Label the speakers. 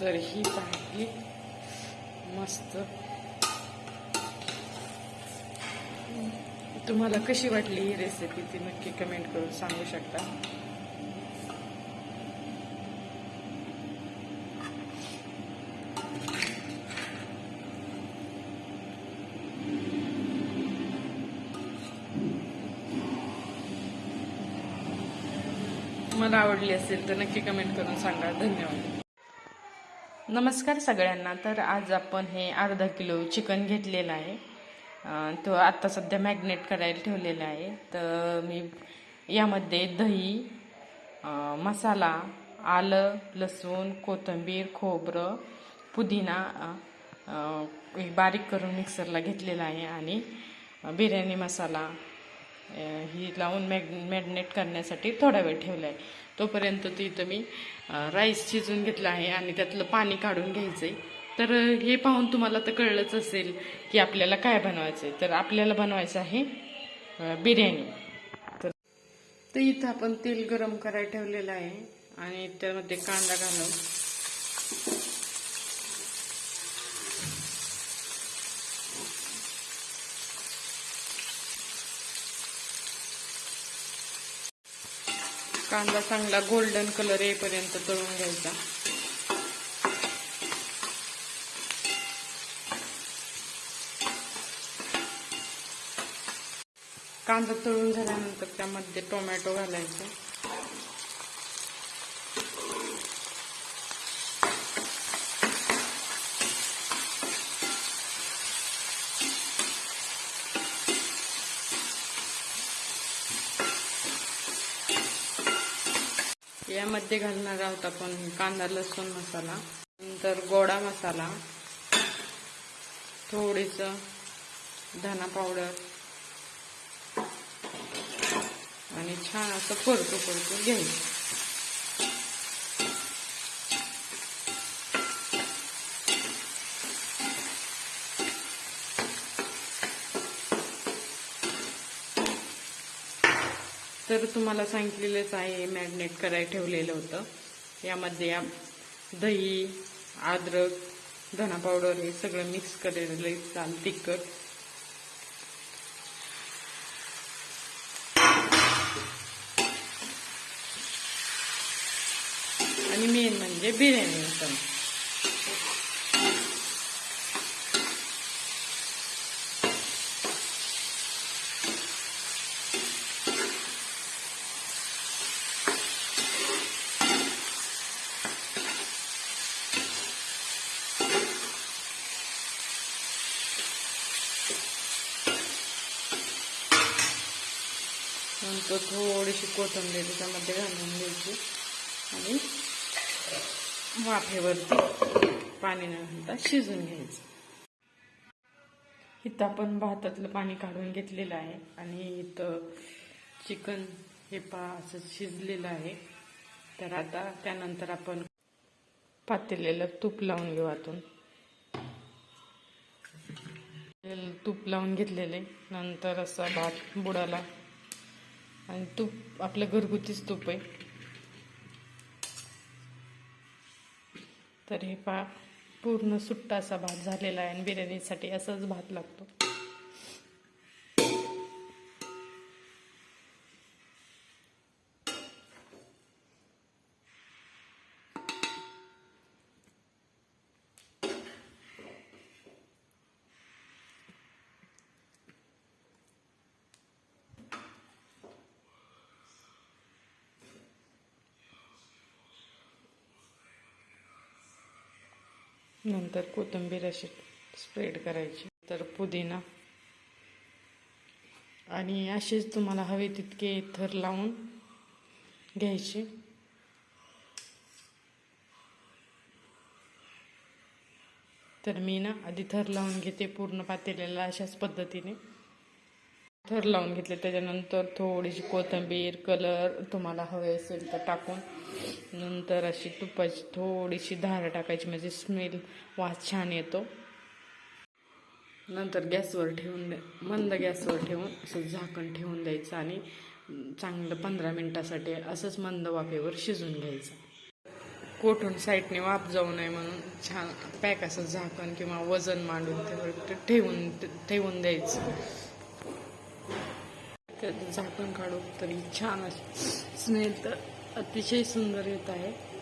Speaker 1: तर ही भाजी मस्त. तुम्हाला कशी वाटली ही रेसिपी ती नक्की कमेंट करून सांगू शकता? मला आवडली असेल तर नक्की कमेंट करून सांगा. धन्यवाद. नमस्कार सगळ्यांना. तर आज आपण हे अर्धा किलो चिकन घेतलेलं आहे. तो आत्ता सध्या मॅग्नेट करायला ठेवलेला आहे. तर मी यामध्ये दही मसाला आलं लसूण कोथिंबीर खोबरं पुदिना बारीक करून मिक्सरला घेतलेला आहे आणि बिर्याणी मसाला ही लावून मॅग मॅरिनेट करण्यासाठी थोडा वेळ ठेवला आहे तोपर्यंत तिथं मी राईस शिजून घेतला आहे आणि त्यातलं पाणी काढून घ्यायचं आहे तर हे पाहून तुम्हाला तर कळलंच असेल की आपल्याला काय बनवायचं आहे तर आपल्याला बनवायचं आहे बिर्याणी. तर तर इथं आपण तेल गरम करायला ठेवलेलं आहे आणि त्यामध्ये कांदा घालून कांदा चांगला गोल्डन कलर येईपर्यंत तळून घ्यायचा. कांदा तळून झाल्यानंतर त्यामध्ये टोमॅटो घालायचा. यामध्ये घालणार आहोत आपण कांदा लसूण मसाला नंतर गोडा मसाला थोडीस धना पावडर आणि छान असं परतू परतू घ्यायचं. तर तुम्हाला सांगितलेलंच आहे मॅग्नेट करायला ठेवलेलं होतं. यामध्ये या दही अद्रक धना पावडर हे सगळं मिक्स केलेलं चाल तिखट. आणि मेन म्हणजे बिर्याणी मसाला नंतर थोडीशी कोथंबीर त्याच्यामध्ये घालून द्यायची आणि वाफेवरती पाणी न घालता शिजून घ्यायचं. इथं आपण भातातलं पाणी काढून घेतलेलं आहे. आणि इथं चिकन हे पा असं शिजलेलं आहे. तर आता त्यानंतर आपण पातेलेलं तूप लावून घेऊ आतून. तूप लावून घेतलेले नंतर असा भात बुडाला. आणि तूप आपलं घरगुतीच तूप आहे. तर हे पा पूर्ण सुट्टा असा भात झालेला आहे आणि बिर्याणीसाठी असाच भात लागतो. नंतर कोथिंबीर अशी स्प्रेड करायची. तर पुदिना. आणि असेच तुम्हाला हवे तितके थर लावून घ्यायचे. तर मी ना आधी थर लावून घेते पूर्ण पातेल्याला अशाच पद्धतीने. थर लावून घेतले. त्याच्यानंतर थोडीशी कोथिंबीर कलर तुम्हाला हवे असेल तर टाकून. नंतर अशी तुपाची थोडीशी धार टाकायची म्हणजे स्मेल वास छान येतो. नंतर गॅसवर ठेवून द्या. मंद गॅसवर ठेवून असं झाकण ठेवून द्यायचं आणि चांगलं पंधरा मिनटासाठी असंच मंद वाफेवर शिजून घ्यायचं. कोठून साईडने वाफ जाऊ नये म्हणून छान पॅक असं झाकण किंवा वजन मांडून ते ठेवून ठेवून द्यायचं. झाकण काढू. तरी छान असे स्मेल तर अतिशय सुंदर येत आहे.